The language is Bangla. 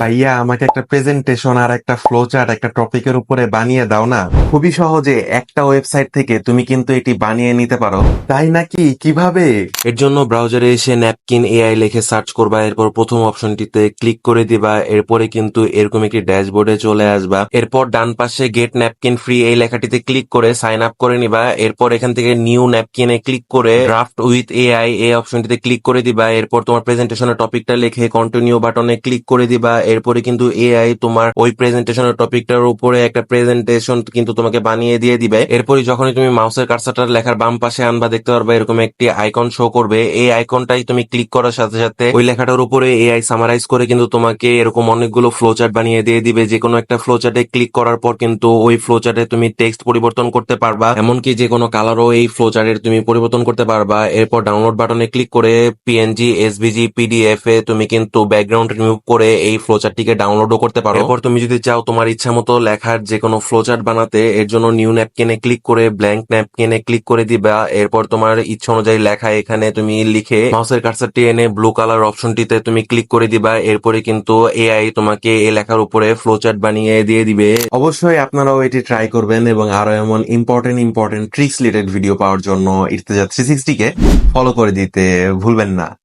ভাইয়া, আমাকে একটা প্রেজেন্টেশন আর একটা ফ্লো চার্ট একটা টপিকের উপরে বানিয়ে দাও না। খুবই সহজে একটা ওয়েবসাইট থেকে তুমি কিন্তু এটি বানিয়ে নিতে পারো। তাই নাকি? কীভাবে? এর জন্য ব্রাউজারে এসে ন্যাপকিন এআই লিখে সার্চ করবা, এরপর প্রথম অপশনটিতে ক্লিক করে দিবা, এরপরে কিন্তু এরকম একটি ড্যাশবোর্ডে চলে আসবা। এরপর ডান পাশে গেট ন্যাপকিন ফ্রি এই লেখাটিতে ক্লিক করে সাইন আপ করে নিবা, এরপর এখান থেকে নিউ ন্যাপকিনে ক্লিক করে ড্রাফট উইথ এআই এই অপশনটিতে ক্লিক করে দিবা, এরপর তোমার প্রেজেন্টেশনের টপিকটা লিখে কন্টিনিউ বাটনে ক্লিক করে দিবা এরপরে কিন্তু এআই তোমার ওই প্রেজেন্টেশনের টপিকটার উপরে একটা প্রেজেন্টেশন কিন্তু তোমাকে বানিয়ে দিয়ে দিবে। এরপরে যখনই তুমি মাউসের কার্সারটা লেখার বাম পাশে আনবা, দেখতে পারবা এরকম একটি আইকন শো করবে। এই আইকনটাই তুমি ক্লিক করার সাথে সাথে ওই লেখাটার উপরে এআই সামারাইজ করে কিন্তু তোমাকে এরকম অনেকগুলো ফ্লোচার্ট বানিয়ে দিয়ে দিবে। যে কোনো একটা ফ্লোচার্টে ক্লিক করার পর কিন্তু ওই ফ্লোচার্টে তুমি টেক্সট পরিবর্তন করতে পারবা। এমনকি যে কোনো কালারও এই ফ্লোচার্টের তুমি পরিবর্তন করতে পারবা। এরপর ডাউনলোড বাটনে ক্লিক করে পিএনজি এসভিজি পিডিএফ এ তুমি কিন্তু ব্যাকগ্রাউন্ড রিমুভ করে এই ফ্লোচার্টটিকে ডাউনলোডও করতে পারো। এরপর তুমি যদি চাও তোমার ইচ্ছা মতো লেখার যে কোনো ফ্লোচার্ট বানাতে এর জন্য নিউ ন্যাপকিনে ক্লিক করে ব্ল্যাঙ্ক ন্যাপকিনে ক্লিক করে দিবা। এরপর তোমার ইচ্ছা অনুযায়ী লেখা এখানে তুমি লিখে মাউসের কার্সারটি এনে ব্লু কালার অপশনটিতে তুমি ক্লিক করে দিবা। এরপরে কিন্তু এআই তোমাকে এই লেখার উপরে ফ্লোচার্ট বানিয়ে দিয়ে দিবে। অবশ্যই আপনারাও এটি ট্রাই করবেন এবং আরও এমন important important tricks related video পাওয়ার জন্য ইর্তেজা থ্রি সিক্সটিকে ফলো করে দিতে ভুলবেন না।